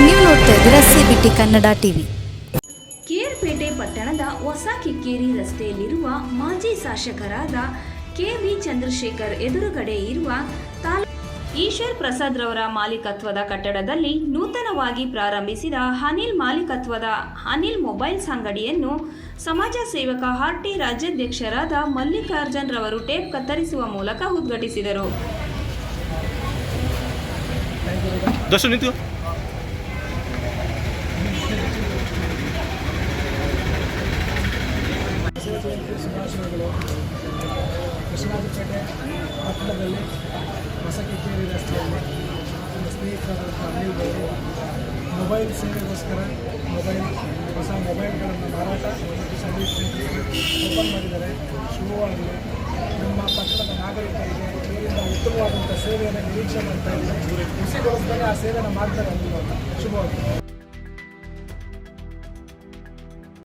ನೋಡ್ತಾ ಇದ್ದೀರಾ CBT Kannada TV Kerpete ಪಟ್ಟಣದ ಹೊಸ ಕಿಕ್ಕೇರಿ ರಸ್ತೆಯಲ್ಲಿರುವ ಮಾಜಿ ಶಾಸಕರಾದ ಕೆ ವಿ ಚಂದ್ರಶೇಖರ್ ಎದುರುಗಡೆ ಇರುವ ತಾಲೂ ಈಶ್ವರ್ ಪ್ರಸಾದ್ ರವರ ಮಾಲೀಕತ್ವದ ಕಟ್ಟಡದಲ್ಲಿ ನೂತನವಾಗಿ ಪ್ರಾರಂಭಿಸಿದ ಅನಿಲ್ ಮಾಲೀಕತ್ವದ ಅನಿಲ್ ಮೊಬೈಲ್ಸ್ ಅಂಗಡಿಯನ್ನು ಸಮಾಜ ಸೇವಕ ಆರ್ ಟಿ ರಾಜ್ಯಾಧ್ಯಕ್ಷರಾದ ಮಲ್ಲಿಕಾರ್ಜುನ್ ರವರು ಟೇಪ್ ಕತ್ತರಿಸುವ ಮೂಲಕ ಉದ್ಘಾಟಿಸಿದರು. ಶುಭಾಶಯಗಳು ವಿಶ್ವನಾಥಪೇಟೆ ಪಟ್ಟಣದಲ್ಲಿ ಹೊಸಕಿಕ್ಕೇರಿ ರಸ್ತೆಯಲ್ಲಿ ನಮ್ಮ ಸ್ನೇಹಿತರಾದಂಥ ಅನಿಲ್ರವರು ಮೊಬೈಲ್ ಸೇವೆಗೋಸ್ಕರ ಮೊಬೈಲ್, ಹೊಸ ಮೊಬೈಲ್ಗಳನ್ನು ಮಾರಾಟ ಸರ್ವಿಸ್ ಓಪನ್ ಮಾಡಿದ್ದಾರೆ. ಶುಭವಾಗಲಿ. ನಮ್ಮ ಪಟ್ಟಣದ ನಾಗರಿಕರಿಗೆ ಇದರಿಂದ ಉತ್ತಮವಾದಂಥ ಸೇವೆಯನ್ನು ನಿರೀಕ್ಷೆ ಮಾಡ್ತಾ ಇದ್ದಾರೆ ಕೃಷಿಗೋಸ್ಕರ ಆ ಸೇವೆಯನ್ನು ಮಾಡ್ತಾರೆ ಅಂತ ಅವರು ಶುಭವಾಗಲಿ.